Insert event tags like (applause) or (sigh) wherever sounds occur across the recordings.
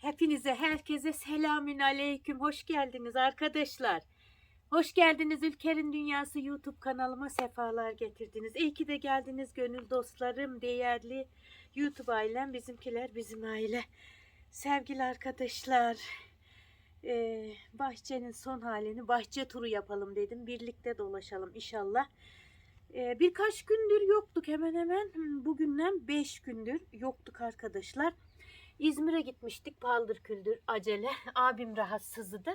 Hepinize, herkese selamün aleyküm. Hoş geldiniz arkadaşlar. Hoş geldiniz Ülker'in Dünyası YouTube kanalıma sefalar getirdiniz. İyi ki de geldiniz gönül dostlarım, değerli YouTube ailem, bizimkiler bizim aile. Sevgili arkadaşlar, eee, bahçenin son halini bahçe turu yapalım dedim. Birlikte dolaşalım inşallah. Eee, birkaç gündür yoktuk hemen hemen. Bugünden 5 gündür yoktuk arkadaşlar. İzmir'e gitmiştik paldır küldür acele. (laughs) Abim rahatsızdı.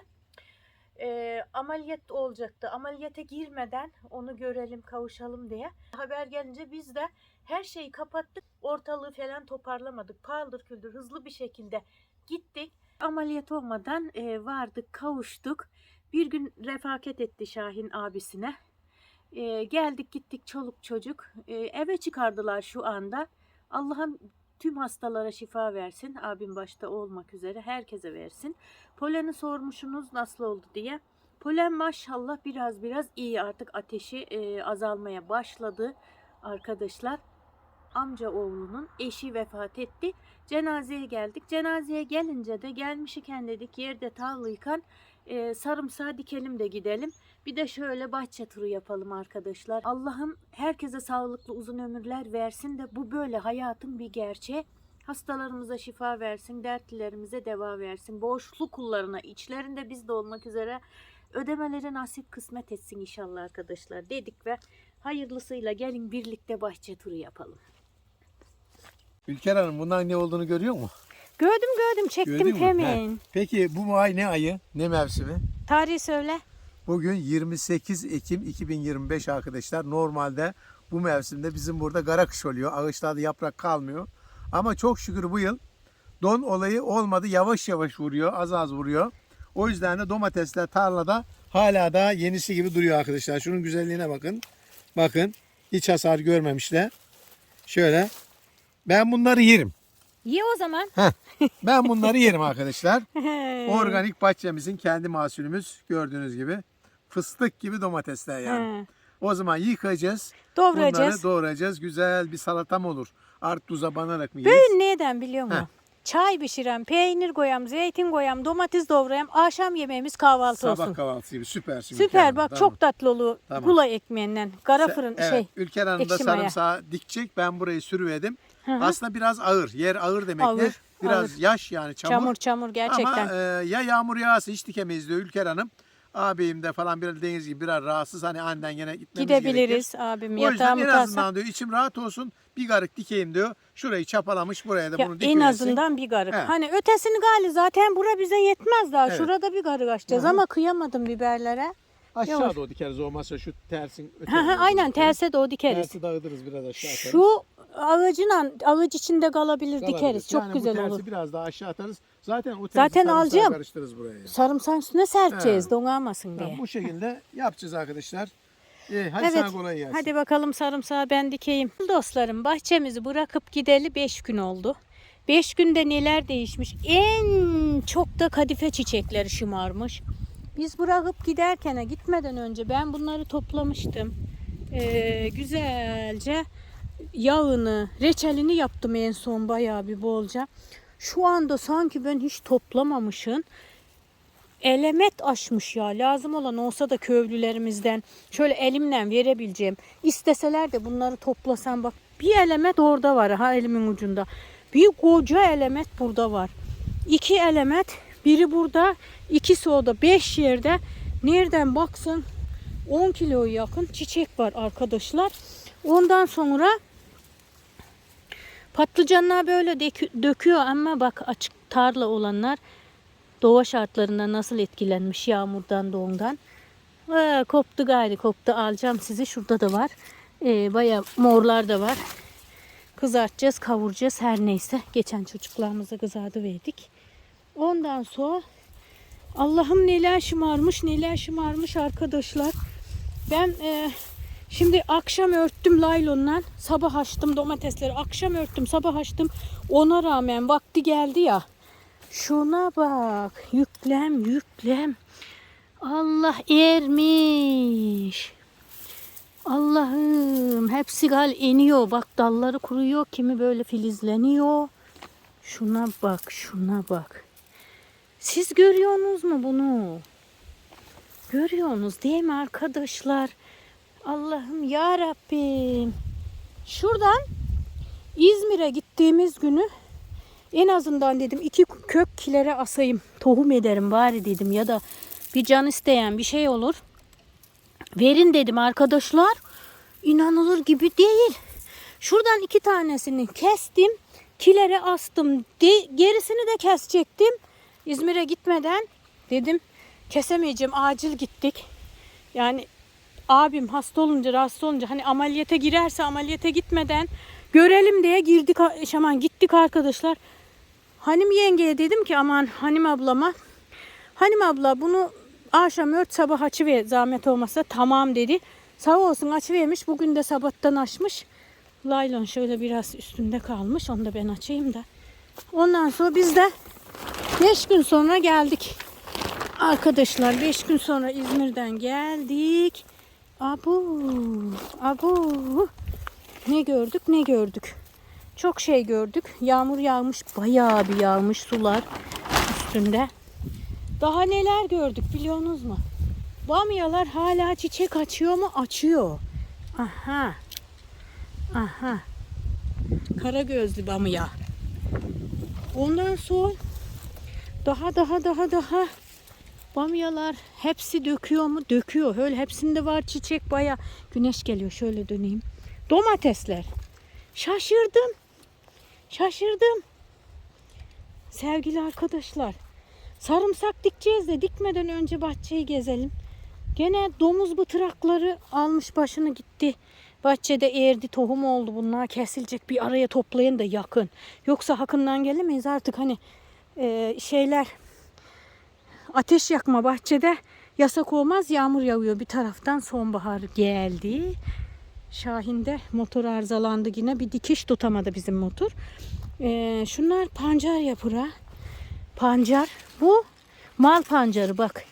Ee, ameliyat olacaktı. Ameliyata girmeden onu görelim, kavuşalım diye. Haber gelince biz de her şeyi kapattık. Ortalığı falan toparlamadık. Paldır küldür hızlı bir şekilde gittik. Ameliyat olmadan e, vardık, kavuştuk. Bir gün refakat etti Şahin abisine. E, geldik gittik çoluk çocuk. E, eve çıkardılar şu anda. Allah'ım tüm hastalara şifa versin. Abim başta olmak üzere herkese versin. Polen'i sormuşsunuz nasıl oldu diye. Polen maşallah biraz biraz iyi artık ateşi e, azalmaya başladı arkadaşlar. Amca oğlunun eşi vefat etti. Cenazeye geldik. Cenazeye gelince de gelmiş iken dedik yerde tavlıyken e, sarımsağı dikelim de gidelim. Bir de şöyle bahçe turu yapalım arkadaşlar. Allah'ım herkese sağlıklı uzun ömürler versin de bu böyle hayatın bir gerçeği. Hastalarımıza şifa versin, dertlilerimize deva versin. Borçlu kullarına, içlerinde biz de olmak üzere ödemeleri nasip kısmet etsin inşallah arkadaşlar dedik ve hayırlısıyla gelin birlikte bahçe turu yapalım. Ülker Hanım bundan ne olduğunu görüyor mu? Gördüm gördüm çektim Gördün mü? He. Peki bu ay ne ayı? Ne mevsimi? Tarihi söyle. Bugün 28 Ekim 2025 arkadaşlar. Normalde bu mevsimde bizim burada gara kış oluyor. Ağaçlarda yaprak kalmıyor. Ama çok şükür bu yıl don olayı olmadı. Yavaş yavaş vuruyor. Az az vuruyor. O yüzden de domatesler tarlada hala da yenisi gibi duruyor arkadaşlar. Şunun güzelliğine bakın. Bakın. Hiç hasar görmemişler. Şöyle. Ben bunları yerim. Ye o zaman. (laughs) Ben bunları yerim arkadaşlar. Organik bahçemizin kendi mahsulümüz gördüğünüz gibi. Fıstık gibi domatesler yani. He. O zaman yıkayacağız. Doğrayacağız. Bunları doğrayacağız. Güzel bir salatam olur. Art tuza banarak mı yeriz? Bugün neden biliyor musun? Heh. Çay pişirem, peynir koyam, zeytin koyam, domates doğrayam. Akşam yemeğimiz kahvaltı Sabah olsun. kahvaltısı gibi süpersin. Süper Ülker bak Tamam. çok tatlı olur. Tamam. Gula ekmeğinden. Kara fırın evet, şey. Ülker Hanım da sarımsağı dikecek. Ben burayı sürüvedim. Aslında biraz ağır. Yer ağır demek Ağır, ne? Biraz ağır. yaş yani çamur. Çamur çamur gerçekten. Ama e, ya yağmur yağarsa hiç dikemeyiz diyor Ülker Hanım. Ağabeyim de falan biraz deniz gibi biraz rahatsız. Hani aniden yine gitmemiz gerekir. Gidebiliriz abim O yüzden yatağa en azından diyor içim rahat olsun. Bir garık dikeyim diyor. Şurayı çapalamış buraya da Ya bunu en dikiversin. azından bir garık. He. Hani ötesini gali zaten bura bize yetmez daha. Evet. Şurada bir garık açacağız Hı hı. ama kıyamadım biberlere. Aşağı Yavaş. doğru dikeriz olmazsa şu tersin Hı hı, Aynen terse o dikeriz. Tersi dağıtırız biraz aşağı atarız. Şu ağacına ağaç içinde kalabilir Kalabilir. dikeriz. Çok Yani güzel bu tersi olur. biraz daha aşağı atarız. Zaten o tersi Zaten sarımsağı alacağım. karıştırırız buraya. yani. Sarımsağın üstüne serpeceğiz He. donamasın diye. Tamam, bu şekilde yapacağız arkadaşlar. İyi, hadi Evet. sana kolay gelsin. Hadi bakalım sarımsağı ben dikeyim. Dostlarım bahçemizi bırakıp gideli 5 gün oldu. 5 günde neler değişmiş. En çok da kadife çiçekleri şımarmış. Biz bırakıp giderken gitmeden önce ben bunları toplamıştım. Ee, güzelce yağını, reçelini yaptım en son bayağı bir bolca. Şu anda sanki ben hiç toplamamışım elemet aşmış ya. Lazım olan olsa da köylülerimizden şöyle elimle verebileceğim. İsteseler de bunları toplasam bak bir elemet orada var ha elimin ucunda. Bir koca elemet burada var. İki elemet biri burada ikisi orada beş yerde nereden baksın 10 kiloya yakın çiçek var arkadaşlar. Ondan sonra patlıcanlar böyle dökü- döküyor ama bak açık tarla olanlar doğa şartlarında nasıl etkilenmiş yağmurdan doğumdan. Aa, koptu gayri koptu alacağım sizi şurada da var. Ee, Baya morlar da var. Kızartacağız kavuracağız her neyse. Geçen çocuklarımıza kızardı verdik. Ondan sonra Allah'ım neler şımarmış neler şımarmış arkadaşlar. Ben e, şimdi akşam örttüm laylonla sabah açtım domatesleri akşam örttüm sabah açtım ona rağmen vakti geldi ya Şuna bak. Yüklem yüklem. Allah ermiş. Allah'ım hepsi gal iniyor. Bak dalları kuruyor. Kimi böyle filizleniyor. Şuna bak şuna bak. Siz görüyorsunuz mu bunu? Görüyorsunuz değil mi arkadaşlar? Allah'ım ya Rabbim. Şuradan İzmir'e gittiğimiz günü en azından dedim iki kök kilere asayım. Tohum ederim bari dedim ya da bir can isteyen bir şey olur. Verin dedim arkadaşlar. İnanılır gibi değil. Şuradan iki tanesini kestim. Kilere astım. De- gerisini de kesecektim. İzmir'e gitmeden dedim kesemeyeceğim. Acil gittik. Yani abim hasta olunca rahatsız olunca hani ameliyata girerse ameliyata gitmeden görelim diye girdik şaman gittik arkadaşlar. Hanim yengeye dedim ki aman Hanim ablama Hanim abla bunu akşam ört sabah açıver zahmet olmasa tamam dedi. Sağ olsun açıvermiş bugün de sabahtan açmış. Laylon şöyle biraz üstünde kalmış onu da ben açayım da. Ondan sonra biz de 5 gün sonra geldik. Arkadaşlar 5 gün sonra İzmir'den geldik. Abu, abu. Ne gördük ne gördük. Çok şey gördük. Yağmur yağmış, bayağı bir yağmış sular üstünde. Daha neler gördük biliyorsunuz mu? Bamyalar hala çiçek açıyor mu? Açıyor. Aha. Aha. Kara gözlü bamya. Ondan sonra daha daha daha daha bamyalar hepsi döküyor mu? Döküyor. Öyle hepsinde var çiçek baya. Güneş geliyor. Şöyle döneyim. Domatesler. Şaşırdım. Şaşırdım. Sevgili arkadaşlar. Sarımsak dikeceğiz de dikmeden önce bahçeyi gezelim. Gene domuz bıtırakları almış başını gitti. Bahçede eğerdi tohum oldu bunlar kesilecek bir araya toplayın da yakın. Yoksa hakından gelemeyiz artık hani e, şeyler ateş yakma bahçede yasak olmaz yağmur yağıyor bir taraftan sonbahar geldi. Şahin de motor arızalandı yine bir dikiş tutamadı bizim motor. E, şunlar pancar yapıra. Pancar bu mal pancarı bak.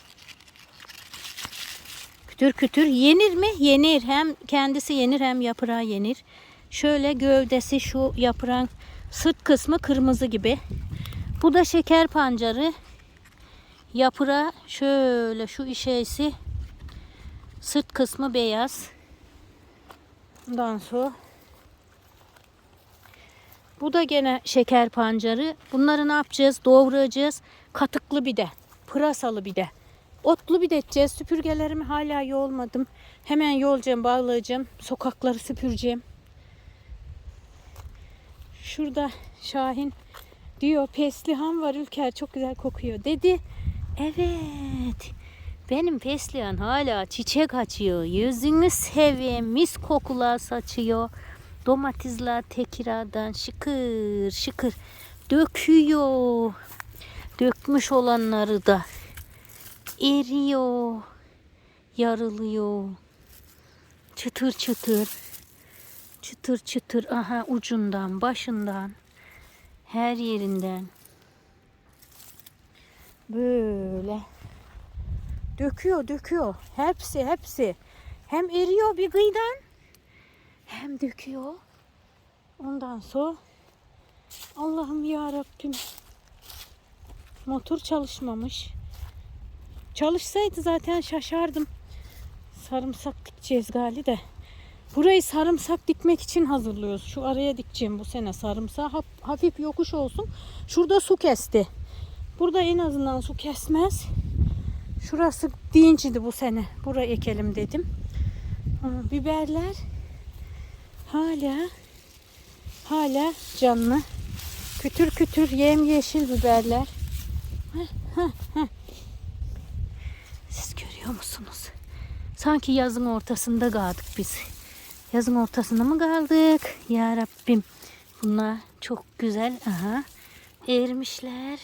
Kütür kütür yenir mi? Yenir. Hem kendisi yenir hem yaprağı yenir. Şöyle gövdesi şu yaprağın sırt kısmı kırmızı gibi. Bu da şeker pancarı. Yaprağı şöyle şu işeysi sırt kısmı beyaz. Ondan sonra bu da gene şeker pancarı. Bunları ne yapacağız? Doğrayacağız. Katıklı bir de. Pırasalı bir de. Otlu bir de edeceğiz. Süpürgelerimi hala yolmadım. Hemen yolacağım, bağlayacağım. Sokakları süpüreceğim. Şurada Şahin diyor peslihan var Ülker çok güzel kokuyor dedi. Evet. Benim peslihan hala çiçek açıyor. Yüzünü seveyim. Mis kokular saçıyor. Domatesler tekiradan şıkır şıkır döküyor. Dökmüş olanları da eriyor. Yarılıyor. Çıtır çıtır. Çıtır çıtır. Aha ucundan, başından. Her yerinden. Böyle. Döküyor, döküyor. Hepsi, hepsi. Hem eriyor bir kıyıdan hem döküyor. Ondan sonra Allah'ım ya Rabbim. Motor çalışmamış. Çalışsaydı zaten şaşardım. Sarımsak dikeceğiz gali de. Burayı sarımsak dikmek için hazırlıyoruz. Şu araya dikeceğim bu sene sarımsağı. Haf- Hafif yokuş olsun. Şurada su kesti. Burada en azından su kesmez. Şurası dincidi bu sene. Buraya ekelim dedim. Biberler hala hala canlı. Kütür kütür yem yeşil biberler. Siz görüyor musunuz? Sanki yazın ortasında kaldık biz. Yazın ortasında mı kaldık? Ya Rabbim. Bunlar çok güzel. Aha. Ermişler.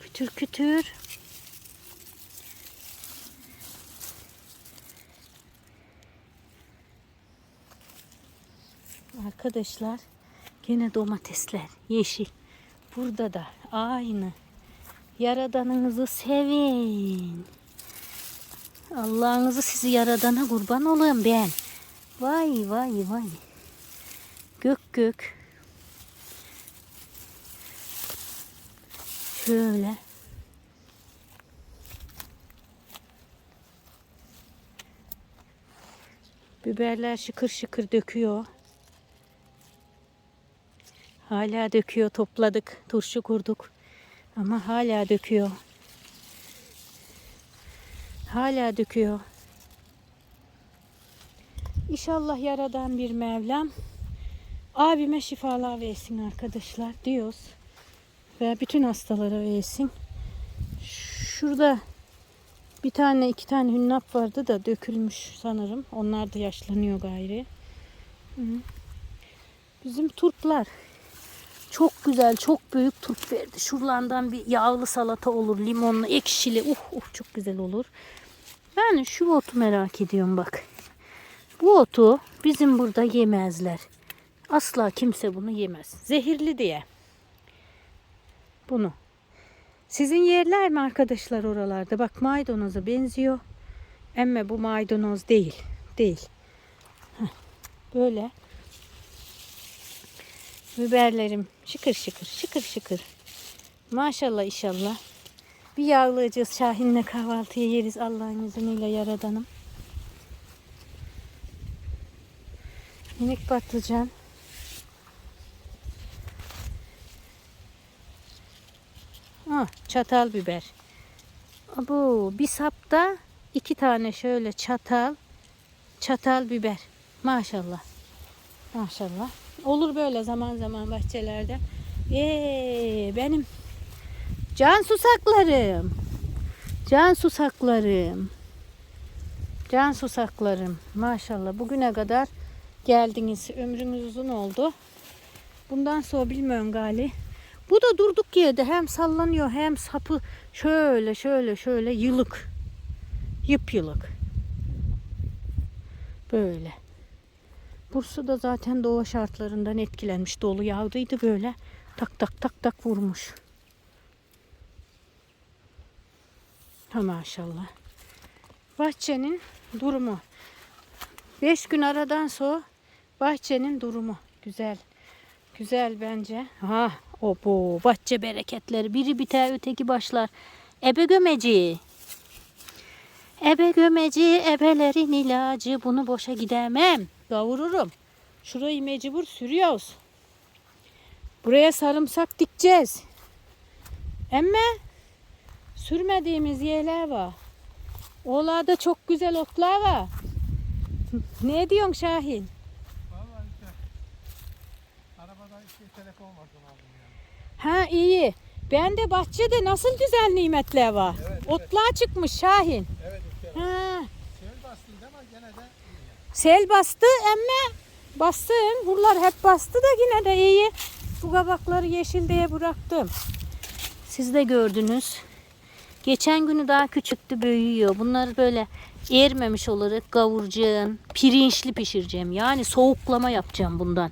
Kütür kütür. Arkadaşlar gene domatesler yeşil. Burada da aynı. Yaradanınızı sevin. Allah'ınızı sizi yaradana kurban olayım ben. Vay vay vay. Gök gök. Şöyle. Biberler şıkır şıkır döküyor. Hala döküyor. Topladık. Turşu kurduk. Ama hala döküyor. Hala döküyor. İnşallah yaradan bir Mevlam abime şifalar versin arkadaşlar diyoruz. Ve bütün hastalara versin. Şurada bir tane iki tane hünnap vardı da dökülmüş sanırım. Onlar da yaşlanıyor gayri. Bizim turplar çok güzel, çok büyük turp verdi. Şuralardan bir yağlı salata olur, limonlu, ekşili. Uh uh çok güzel olur. Yani şu otu merak ediyorum bak. Bu otu bizim burada yemezler. Asla kimse bunu yemez. Zehirli diye. Bunu. Sizin yerler mi arkadaşlar oralarda? Bak maydanoza benziyor. Ama bu maydanoz değil. Değil. Böyle. Biberlerim şıkır şıkır şıkır şıkır. Maşallah inşallah. Bir yağlayacağız Şahin'le kahvaltıya yeriz Allah'ın izniyle yaradanım. Minik patlıcan. Ah, çatal biber. Bu bir sapta iki tane şöyle çatal çatal biber. Maşallah. Maşallah. Olur böyle zaman zaman bahçelerde. Ee, benim can susaklarım. Can susaklarım. Can susaklarım. Maşallah bugüne kadar geldiniz. Ömrünüz uzun oldu. Bundan sonra bilmiyorum gali. Bu da durduk yerde hem sallanıyor hem sapı şöyle şöyle şöyle yılık. Yıp yılık. Böyle. Bursa da zaten doğa şartlarından etkilenmiş. Dolu yağdıydı böyle. Tak tak tak tak vurmuş. Ha maşallah. Bahçenin durumu. Beş gün aradan sonra bahçenin durumu. Güzel. Güzel bence. Ha, o bu bahçe bereketleri. Biri biter öteki başlar. Ebe gömeci. Ebe gömeci, ebelerin ilacı. Bunu boşa gidemem. Kavururum. Şurayı mecbur sürüyoruz. Buraya sarımsak dikeceğiz. Ama sürmediğimiz yerler var. Oğlarda çok güzel otlar var. Ne diyorsun Şahin? Vallahi işte telefon vardı aldım yani. Ha iyi. Ben de bahçede nasıl güzel nimetler var. Evet, evet. Otlar çıkmış Şahin. Evet. Ha, Sel bastıydı ama gene de iyi sel bastı ama bassın. Buralar hep bastı da yine de iyi. Bu kabakları yeşil diye bıraktım. Siz de gördünüz. Geçen günü daha küçüktü büyüyor. Bunları böyle ermemiş olarak kavuracağım. Pirinçli pişireceğim. Yani soğuklama yapacağım bundan.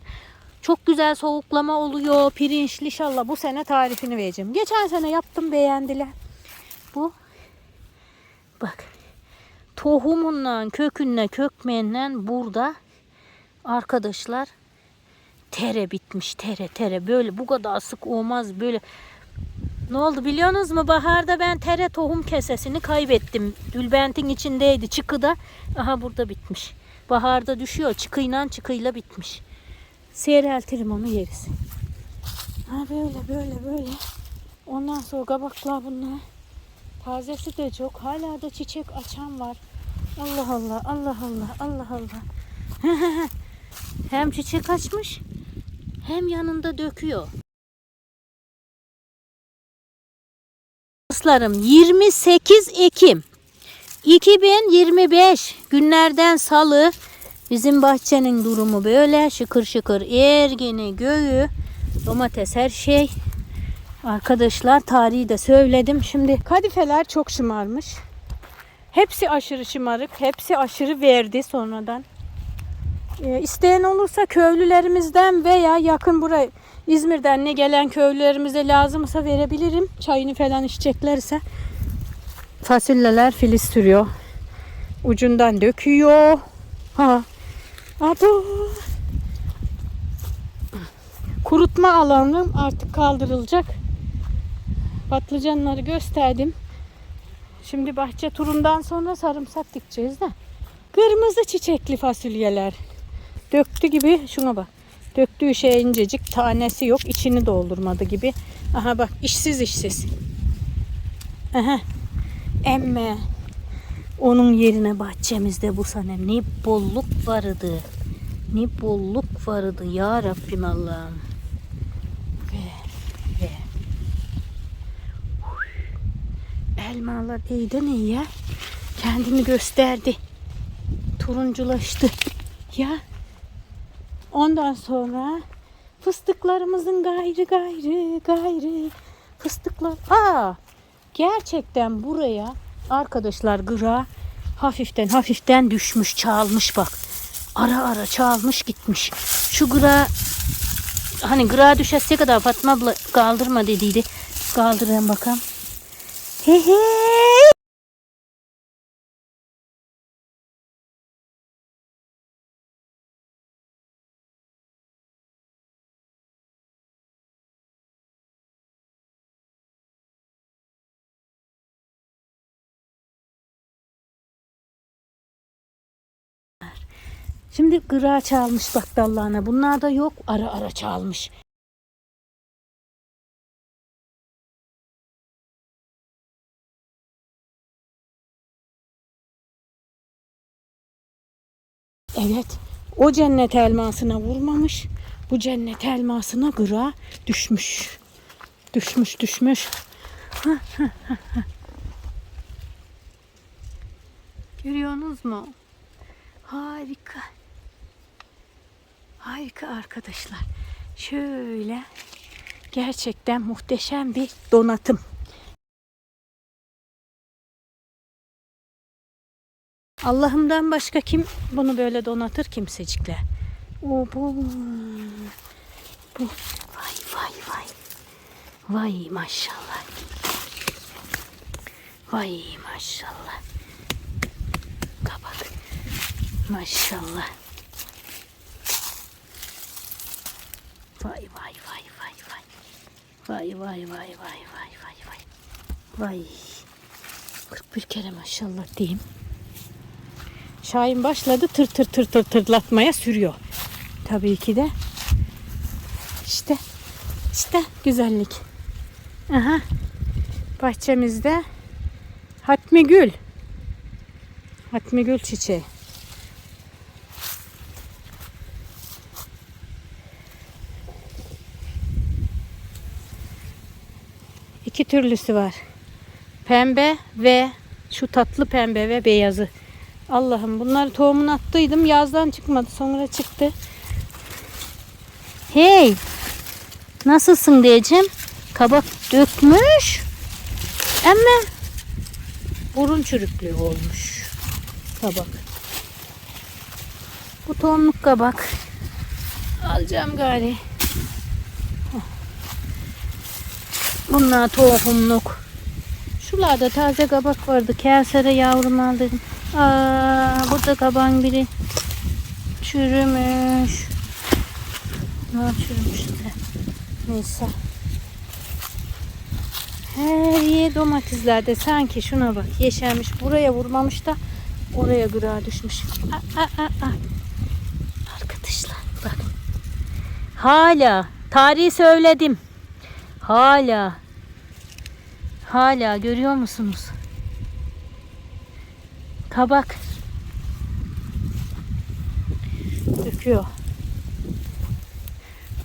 Çok güzel soğuklama oluyor. Pirinçli inşallah bu sene tarifini vereceğim. Geçen sene yaptım beğendiler. Bu bak. Tohumundan kökünle kökmeğinden burada arkadaşlar tere bitmiş tere tere. Böyle bu kadar sık olmaz böyle. Ne oldu biliyorsunuz mu? Baharda ben tere tohum kesesini kaybettim. Dülbent'in içindeydi çıkıda. Aha burada bitmiş. Baharda düşüyor çıkıyla çıkıyla bitmiş seyreltirim onu yeriz ha böyle böyle böyle ondan sonra kabaklar bunlar Tazesi de çok. Hala da çiçek açan var. Allah Allah, Allah Allah, Allah Allah. (laughs) hem çiçek açmış hem yanında döküyor. Dostlarım 28 Ekim 2025 günlerden salı bizim bahçenin durumu böyle şıkır şıkır ergeni göğü domates her şey Arkadaşlar tarihi de söyledim. Şimdi kadifeler çok şımarmış. Hepsi aşırı şımarık. Hepsi aşırı verdi sonradan. Ee, isteyen olursa köylülerimizden veya yakın buraya İzmir'den ne gelen köylülerimize lazımsa verebilirim. Çayını falan içeceklerse. Fasulyeler filiz sürüyor. Ucundan döküyor. Ha. Abo. Kurutma alanım artık kaldırılacak. Patlıcanları gösterdim. Şimdi bahçe turundan sonra sarımsak dikeceğiz de. Kırmızı çiçekli fasulyeler. Döktü gibi şuna bak. Döktüğü şey incecik tanesi yok. içini doldurmadı gibi. Aha bak işsiz işsiz. Aha. Emme. Onun yerine bahçemizde bu sene ne bolluk vardı. Ne bolluk vardı ya Rabbim Allah'ım. Ve ve elmalar iyiden iyiye kendini gösterdi. Turunculaştı. Ya ondan sonra fıstıklarımızın gayrı gayrı gayrı fıstıklar. Aa gerçekten buraya arkadaşlar gıra hafiften hafiften düşmüş çalmış bak. Ara ara çalmış gitmiş. Şu gıra hani gıra düşese kadar Fatma abla kaldırma dediydi. Kaldırın bakalım. He he. Şimdi gıra çalmış bak dallağına. Bunlar da yok. Ara ara çalmış. Evet. O cennet elmasına vurmamış. Bu cennet elmasına gıra düşmüş. Düşmüş düşmüş. Görüyorsunuz mu? Harika. Harika arkadaşlar. Şöyle gerçekten muhteşem bir donatım. Allah'ımdan başka kim bunu böyle donatır kimsecikler. O bu bu vay vay vay. Vay maşallah. Vay maşallah. Kabak. Maşallah. Vay vay vay vay vay. Vay vay vay vay vay vay vay. Vay. 41 kere maşallah diyeyim. Şahin başladı tır tır tır tır tırlatmaya sürüyor. Tabii ki de. İşte işte güzellik. Aha. Bahçemizde Hatmi Gül. Hatmi Gül çiçeği. İki türlüsü var. Pembe ve şu tatlı pembe ve beyazı. Allah'ım bunları tohumunu attıydım. Yazdan çıkmadı. Sonra çıktı. Hey! Nasılsın diyeceğim. Kabak dökmüş. Ama burun çürüklüğü olmuş. Kabak. Bu tohumluk kabak. Alacağım gari. Bunlar tohumluk. Şuralarda taze kabak vardı. Kevser'e yavrum aldım. Aa, burada kabağın biri çürümüş. Ne çürümüş de. Neyse. Her yer domateslerde sanki şuna bak yeşermiş. Buraya vurmamış da oraya gıra düşmüş. Aa, aa, aa. Arkadaşlar bak. Hala tarihi söyledim. Hala hala görüyor musunuz? Kabak döküyor.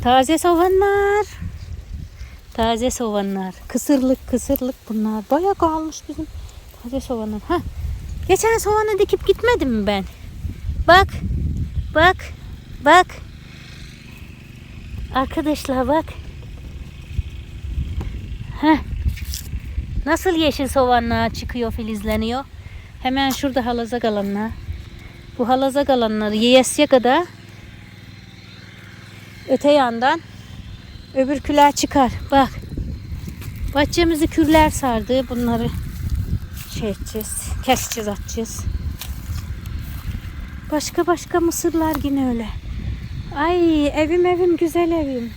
Taze soğanlar. Taze soğanlar. Kısırlık kısırlık bunlar. Bayağı kalmış bizim taze soğanlar. Ha. Geçen soğanı dikip gitmedim mi ben? Bak. Bak. Bak. Arkadaşlar bak. Heh. Nasıl yeşil soğanlar çıkıyor, filizleniyor. Hemen şurada halaza kalanlar. Bu halaza kalanları yiyesiye kadar öte yandan öbür küler çıkar. Bak. Bahçemizi kürler sardı. Bunları şey edeceğiz. Keseceğiz, atacağız. Başka başka mısırlar yine öyle. Ay evim evim güzel evim.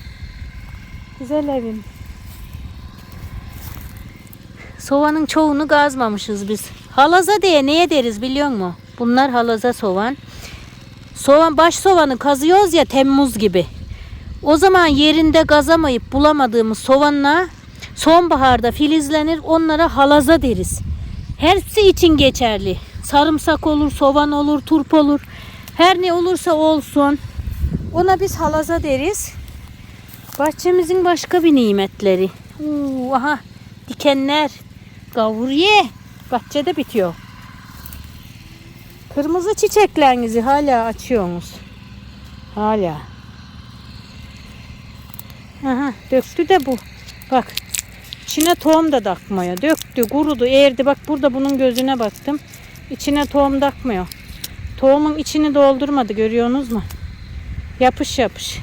Güzel evim. Soğanın çoğunu gazmamışız biz. Halaza diye neye deriz biliyor musun? Bunlar halaza soğan. Soğan baş soğanı kazıyoruz ya Temmuz gibi. O zaman yerinde gazamayıp bulamadığımız soğanla sonbaharda filizlenir. Onlara halaza deriz. Hepsi için geçerli. Sarımsak olur, soğan olur, turp olur. Her ne olursa olsun. Ona biz halaza deriz. Bahçemizin başka bir nimetleri. Uu, aha dikenler. Gavuriye. Bahçede bitiyor. Kırmızı çiçeklerinizi hala açıyorsunuz. Hala. Aha döktü de bu. Bak. İçine tohum da takmıyor. Döktü, kurudu, erdi. Bak burada bunun gözüne baktım. İçine tohum takmıyor. Tohumun içini doldurmadı görüyorsunuz mu? Yapış yapış.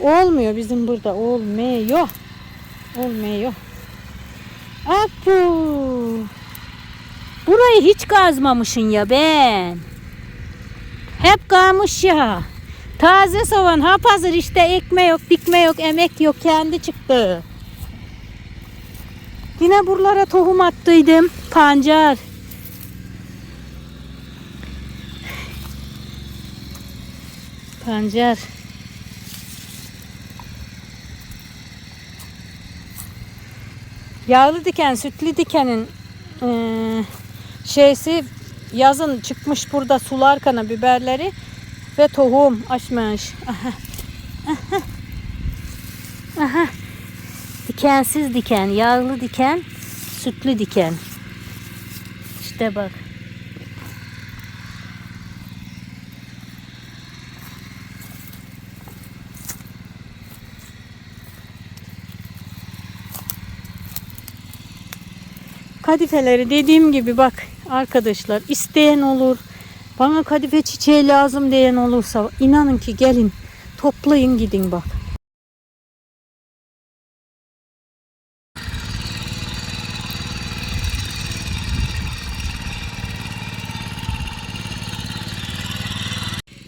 Olmuyor bizim burada. Olmuyor. Olmuyor. Apu. Burayı hiç kazmamışsın ya ben. Hep kalmış ya. Taze soğan hap hazır işte ekme yok, dikme yok, emek yok. Kendi çıktı. Yine buralara tohum attıydım. Pancar. Pancar. Yağlı diken, sütlü dikenin eee, şeysi yazın çıkmış burada sular kana biberleri ve tohum açmış. Aha. Aha. Aha. Dikensiz diken, yağlı diken, sütlü diken. İşte bak. Kadifeleri dediğim gibi bak arkadaşlar isteyen olur. Bana kadife çiçeği lazım diyen olursa inanın ki gelin toplayın gidin bak.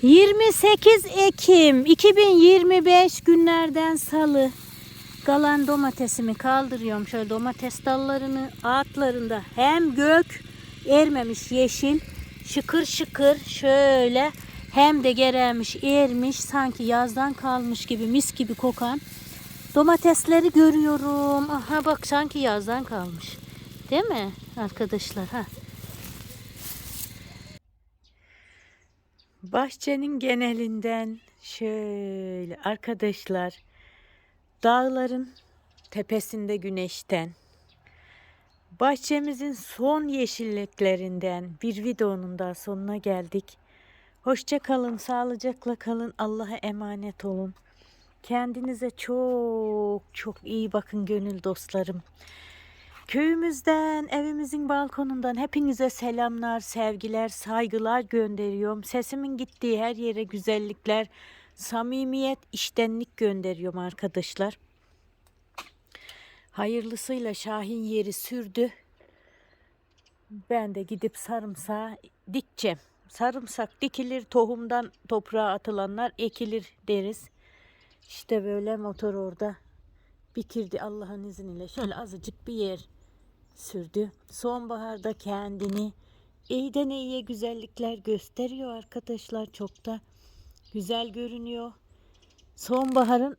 ...28 Ekim 2025 günlerden salı... ...kalan domatesimi kaldırıyorum. Şöyle domates dallarını altlarında hem gök ermemiş yeşil... ...şıkır şıkır şöyle... ...hem de gerermiş ermiş... ...sanki yazdan kalmış gibi mis gibi kokan... ...domatesleri görüyorum. Aha bak sanki yazdan kalmış. Değil mi arkadaşlar? Ha. Bahçenin genelinden şöyle arkadaşlar dağların tepesinde güneşten bahçemizin son yeşilliklerinden bir videonun daha sonuna geldik. Hoşça kalın, sağlıcakla kalın, Allah'a emanet olun. Kendinize çok çok iyi bakın gönül dostlarım. Köyümüzden, evimizin balkonundan hepinize selamlar, sevgiler, saygılar gönderiyorum. Sesimin gittiği her yere güzellikler, samimiyet, iştenlik gönderiyorum arkadaşlar. Hayırlısıyla Şahin yeri sürdü. Ben de gidip sarımsağı dikeceğim. Sarımsak dikilir, tohumdan toprağa atılanlar ekilir deriz. İşte böyle motor orada bitirdi Allah'ın izniyle. Şöyle azıcık bir yer sürdü. Sonbaharda kendini iyiden iyiye güzellikler gösteriyor arkadaşlar. Çok da güzel görünüyor. Sonbaharın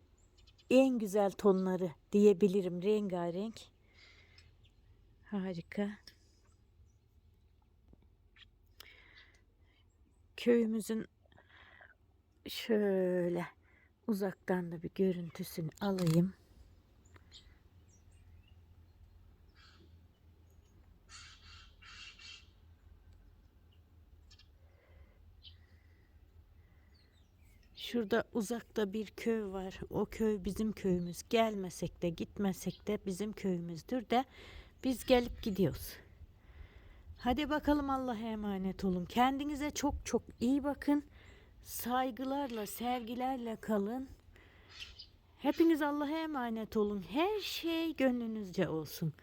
en güzel tonları diyebilirim. Rengarenk. Harika. Köyümüzün şöyle uzaktan da bir görüntüsünü alayım. Şurada uzakta bir köy var. O köy bizim köyümüz. Gelmesek de gitmesek de bizim köyümüzdür de biz gelip gidiyoruz. Hadi bakalım Allah'a emanet olun. Kendinize çok çok iyi bakın. Saygılarla, sevgilerle kalın. Hepiniz Allah'a emanet olun. Her şey gönlünüzce olsun.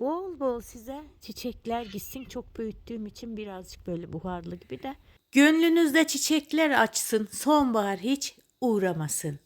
Bol bol size çiçekler gitsin. Çok büyüttüğüm için birazcık böyle buharlı gibi de. Gönlünüzde çiçekler açsın. Sonbahar hiç uğramasın.